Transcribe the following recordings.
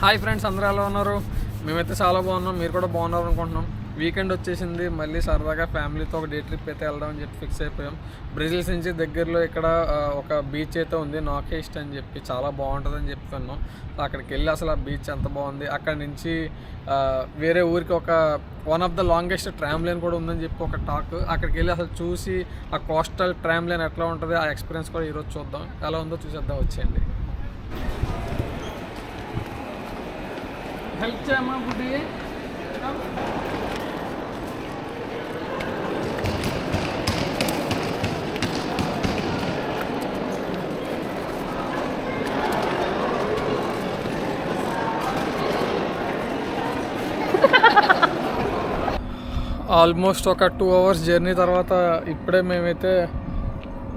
Hi friends అందరూ ఎలా ఉన్నారు? మేమైతే చాలా బాగున్నాం మీరు కూడా బాగున్నారు అనుకుంటున్నాం. వీకెండ్ వచ్చేసింది మళ్ళీ సరదాగా ఫ్యామిలీతో ఒక డే ట్రిప్ అయితే వెళ్దాం అని చెప్పి ఫిక్స్ అయిపోయాం. బ్రెజిల్స్ నుంచి దగ్గరలో ఇక్కడ ఒక బీచ్ అయితే ఉంది నాకేస్ట్ అని చెప్పి చాలా బాగుంటుందని చెప్పి విన్నాం. అక్కడికి వెళ్ళి అసలు ఆ బీచ్ ఎంత బాగుంది అక్కడ నుంచి వేరే ఊరికి ఒక one of the longest tram line కూడా ఉందని చెప్పి ఒక టాక్ అక్కడికి వెళ్ళి అసలు చూసి ఆ కోస్టల్ ట్రామ్ లైన్ ఎట్లా ఉంటుంది ఆ ఎక్స్పీరియన్స్ కూడా ఈరోజు చూద్దాం. ఎలా ఉందో చూసేద్దాం వచ్చేయండి. హెల్ప్ చేయమా బుడ్డి? ఆల్మోస్ట్ ఒక టూ అవర్స్ జర్నీ తర్వాత ఇప్పుడే మేమైతే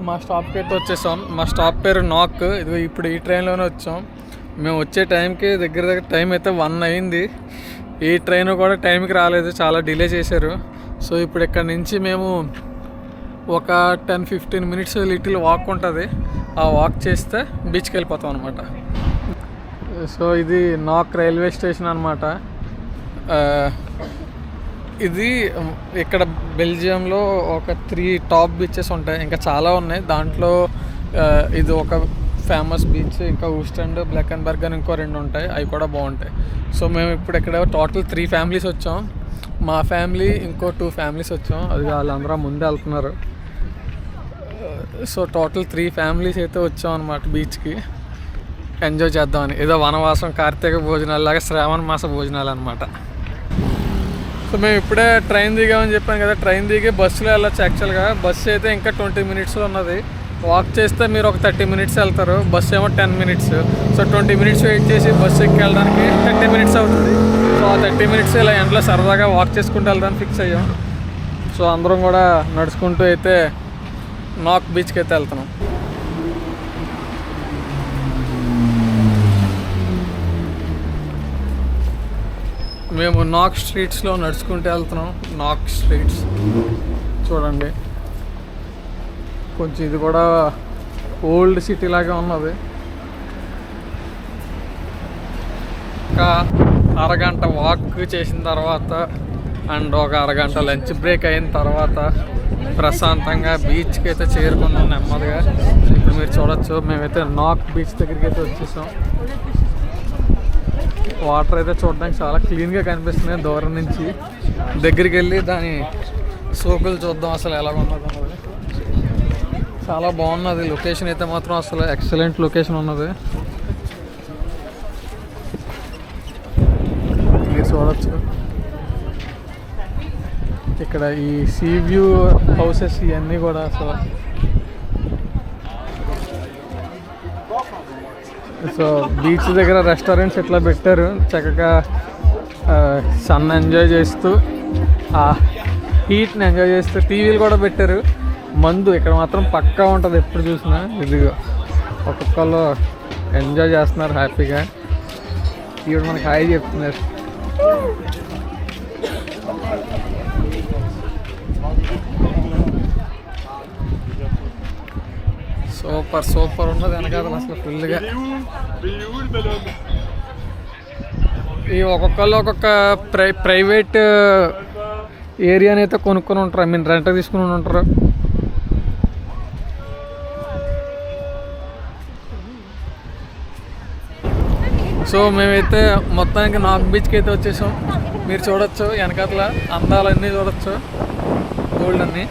మా స్టాప్కి అయితే వచ్చేసాం. మా స్టాప్ పేరు నాక్. ఇది ఇప్పుడు ఈ ట్రైన్లోనే వచ్చాం. మేము వచ్చే టైంకి దగ్గర దగ్గర టైం అయితే వన్ అయింది. ఈ ట్రైన్ కూడా టైంకి రాలేదు చాలా డిలే చేశారు. సో ఇప్పుడు ఇక్కడ నుంచి మేము ఒక ten fifteen minutes little walk ఉంటుంది. ఆ వాక్ చేస్తే బీచ్కి వెళ్ళిపోతాం అనమాట సో ఇది నాక్ రైల్వే స్టేషన్ అనమాట ఇది ఇక్కడ బెల్జియంలో ఒక త్రీ టాప్ బీచెస్ ఉంటాయి. ఇంకా చాలా ఉన్నాయి. దాంట్లో ఇది ఒక ఫేమస్ బీచ్ ఇంకా ఊస్టండ్ బ్లాక్ అండ్ బర్గ్ అని ఇంకో రెండు ఉంటాయి. అవి కూడా బాగుంటాయి. సో మేము ఇప్పుడు ఇక్కడ టోటల్ త్రీ ఫ్యామిలీస్ వచ్చాం. మా ఫ్యామిలీ ఇంకో టూ ఫ్యామిలీస్ వచ్చాం. అది వాళ్ళందరూ ముందే వెళ్తున్నారు. సో టోటల్ త్రీ ఫ్యామిలీస్ అయితే వచ్చాం అనమాట బీచ్కి ఎంజాయ్ చేద్దామని. ఏదో వనవాసం కార్తీక భోజనాలు లాగా శ్రావణ మాస భోజనాలు అనమాట సో మేము ఇప్పుడే ట్రైన్ దిగామని చెప్పాను కదా. ట్రైన్ దిగి బస్సులో వెళ్ళొచ్చు యాక్చువల్గా బస్సు అయితే ఇంకా ట్వంటీ మినిట్స్లో ఉన్నది. వాక్ చేస్తే మీరు ఒక థర్టీ మినిట్స్ వెళ్తారు బస్సు ఏమో ten minutes so twenty minutes wait చేసి బస్సు ఎక్కి వెళ్ళడానికి థర్టీ మినిట్స్ అవుతుంది. సో ఆ థర్టీ మినిట్స్ ఇలా ఎండలో సరదాగా వాక్ చేసుకుంటూ వెళ్దానికి ఫిక్స్ అయ్యాం. సో అందరం కూడా నడుచుకుంటూ అయితే నాక్ బీచ్కి అయితే వెళ్తున్నాం. మేము నాక్ స్ట్రీట్స్లో నడుచుకుంటూ వెళ్తున్నాం. నాక్ స్ట్రీట్స్ చూడండి. కొంచెం ఇది కూడా ఓల్డ్ సిటీ లాగా ఉన్నది. ఇంకా అరగంట వాక్ చేసిన తర్వాత అండ్ ఒక అరగంట లంచ్ బ్రేక్ అయిన తర్వాత ప్రశాంతంగా బీచ్కి అయితే చేరుకున్నాం నెమ్మదిగా. ఇప్పుడు మీరు చూడొచ్చు మేమైతే నాక్ బీచ్ దగ్గరికి అయితే వచ్చేసాం. వాటర్ అయితే చూడడానికి చాలా క్లీన్గా కనిపిస్తున్నాయి దూరం నుంచి. దగ్గరికి వెళ్ళి దాని సోకులు చూద్దాం అసలు ఎలా ఉన్నదో చాలా బాగున్నది. లొకేషన్ అయితే మాత్రం అసలు ఎక్సలెంట్ లొకేషన్ ఉన్నది. మీరు చూడొచ్చు. ఇక్కడ ఈ సీ వ్యూ హౌసెస్ ఇవన్నీ కూడా అసలు. సో బీచ్ దగ్గర రెస్టారెంట్స్ ఇట్లా పెట్టారు? చక్కగా సన్ ఎంజాయ్ చేస్తూ హీట్ని ఎంజాయ్ చేస్తూ టీవీలు కూడా పెట్టారు. మందు ఇక్కడ మాత్రం పక్కా ఉంటుంది ఎప్పుడు చూసినా. ఇదిగో ఒక్కొక్కరు ఎంజాయ్ చేస్తున్నారు హ్యాపీగా. ఈవిడ మనకి హాయి చెప్తున్నారు. సూపర్ సూపర్ ఉన్నది వెనకాల అసలు ఫుల్గా ఈ ఒక్కొక్కళ్ళు ఒక్కొక్క ప్రై ప్రైవేట్ ఏరియాని అయితే కొనుక్కొని ఉంటారు. ఐ మీన్ రెంట్ తీసుకుని ఉంటారు. సో మేమైతే మొత్తానికి నాగ్ బీచ్కి అయితే వచ్చేసాం. మీరు చూడొచ్చు వెనకాతల అందాలన్నీ చూడొచ్చు గోల్డ్ అన్నీ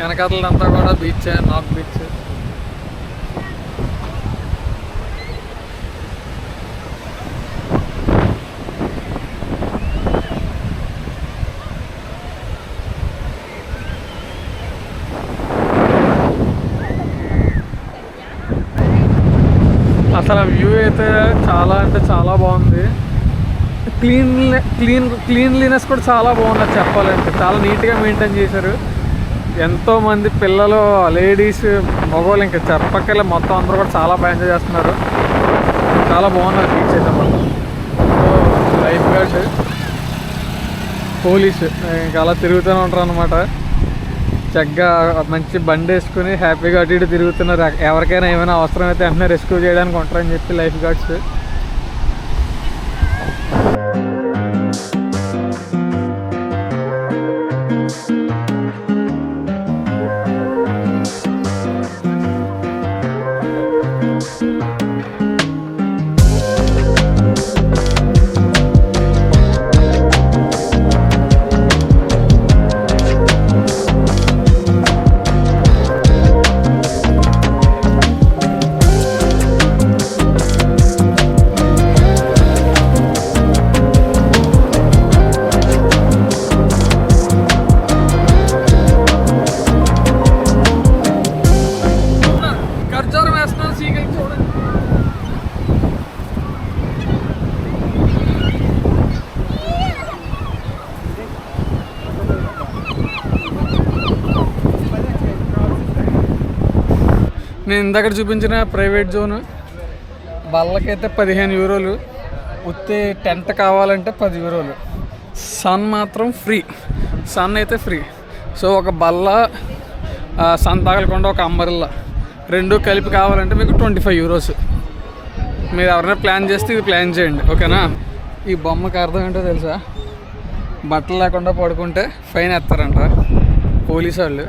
వెనకాతలంతా కూడా బీచ్ నాగ్ బీచ్. అసలు వ్యూ అయితే చాలా అంటే చాలా బాగుంది. క్లీన్ క్లీన్ క్లీన్లీనెస్ కూడా చాలా బాగున్నది చెప్పాలంటే చాలా నీట్గా మెయింటైన్ చేశారు. ఎంతోమంది పిల్లలు లేడీస్ మగవాళ్ళు ఇంకా చెప్పక్కలే మొత్తం అందరూ కూడా చాలా బాగా ఎంజాయ్ చేస్తున్నారు. చాలా బాగున్నారు బీచ్ అయితే మాత్రం. లైఫ్ గార్డ్ పోలీస్ ఇంకా అలా తిరుగుతూనే ఉంటారు అనమాట చక్కగా మంచి బండి వేసుకుని హ్యాపీగా అటు ఇటు తిరుగుతున్నారు. ఎవరికైనా ఏమైనా అవసరం అయితే వెంటనే రెస్క్యూ చేయడానికి ఉంటారని చెప్పి లైఫ్ గార్డ్స్ నేను ఇందాక చూపించిన ప్రైవేట్ జోన్. బల్లకైతే పదిహేను యూరోలు. ఉత్తే టెంట్ కావాలంటే పది యూరోలు. సన్ మాత్రం ఫ్రీ. సన్ అయితే ఫ్రీ. సో ఒక బల్ల సన్ తగలకుండా ఒక అంబరిల్లా. రెండు కలిపి కావాలంటే మీకు ట్వంటీ ఫైవ్ యూరోస్. మీరు ఎవరైనా ప్లాన్ చేస్తే ఇది ప్లాన్ చేయండి. ఓకేనా? ఈ బొమ్మకి అర్థం ఏంటో తెలుసా? బట్టలు లేకుండా పడుకుంటే ఫైన్ వేస్తారంట పోలీసు వాళ్ళు.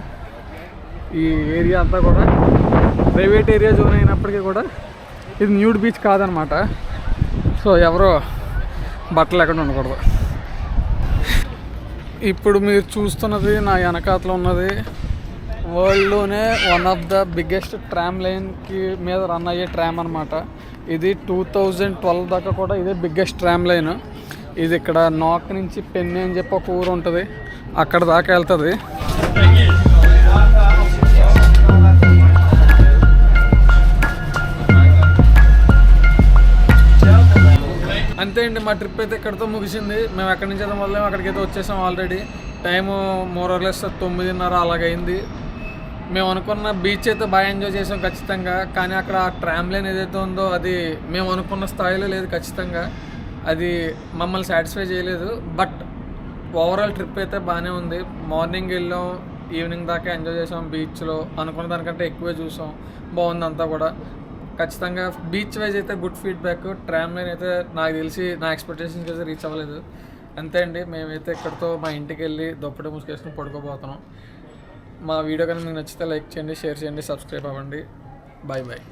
ఈ ఏరియా అంతా కూడా ప్రైవేట్ ఏరియా జోన్ అయినప్పటికీ కూడా ఇది న్యూడ్ బీచ్ కాదనమాట. సో ఎవరో బట్టలు ఎక్కడ ఉండకూడదు. ఇప్పుడు మీరు చూస్తున్నది నా వెనకాతలో ఉన్నది. వరల్డ్లోనే one of the biggest tram లైన్కి మీద రన్ అయ్యే ట్రామ్ అనమాట ఇది టూ థౌజండ్ ట్వెల్వ్ దాకా కూడా ఇదే బిగ్గెస్ట్ ట్రామ్ లైన్ ఇది ఇక్కడ నాక్ నుంచి పెన్ని అని చెప్పి ఒక ఊరు ఉంటుంది. అక్కడ దాకా వెళ్తుంది. అంతే అండి మా ట్రిప్ అయితే ఇక్కడితో ముగిసింది. మేము ఎక్కడి నుంచి అయితే మొదలు అక్కడికి అయితే వచ్చేసాం ఆల్రెడీ టైము మోర్ ఆర్లెస్ తొమ్మిదిన్నర అలాగైంది. మేము అనుకున్న బీచ్ అయితే బాగా ఎంజాయ్ చేసాం ఖచ్చితంగా. కానీ అక్కడ ట్రామ్ లైన్ ఏదైతే ఉందో అది మేము అనుకున్న స్థాయిలో లేదు ఖచ్చితంగా. అది మమ్మల్ని సాటిస్ఫై చేయలేదు. బట్ ఓవరాల్ ట్రిప్ అయితే బాగానే ఉంది. మార్నింగ్ వెళ్ళాం ఈవినింగ్ దాకా ఎంజాయ్ చేసాం బీచ్లో అనుకున్న దానికంటే ఎక్కువే చూసాం. బాగుంది అంతా కూడా. ఖచ్చితంగా బీచ్ వైజ్ అయితే గుడ్ ఫీడ్బ్యాక్ ట్రామ్ లైన్ అయితే నాకు తెలిసి నా ఎక్స్పెక్టేషన్స్ అయితే రీచ్ అవ్వలేదు. అంతే అండి మేమైతే ఇక్కడితో మా ఇంటికి వెళ్ళి దుప్పటి మూసుకేసుకుని పడుకోబోతున్నాం. మా వీడియో కనుక మీకు నచ్చితే లైక్ చేయండి షేర్ చేయండి సబ్స్క్రైబ్ అవ్వండి. Bye bye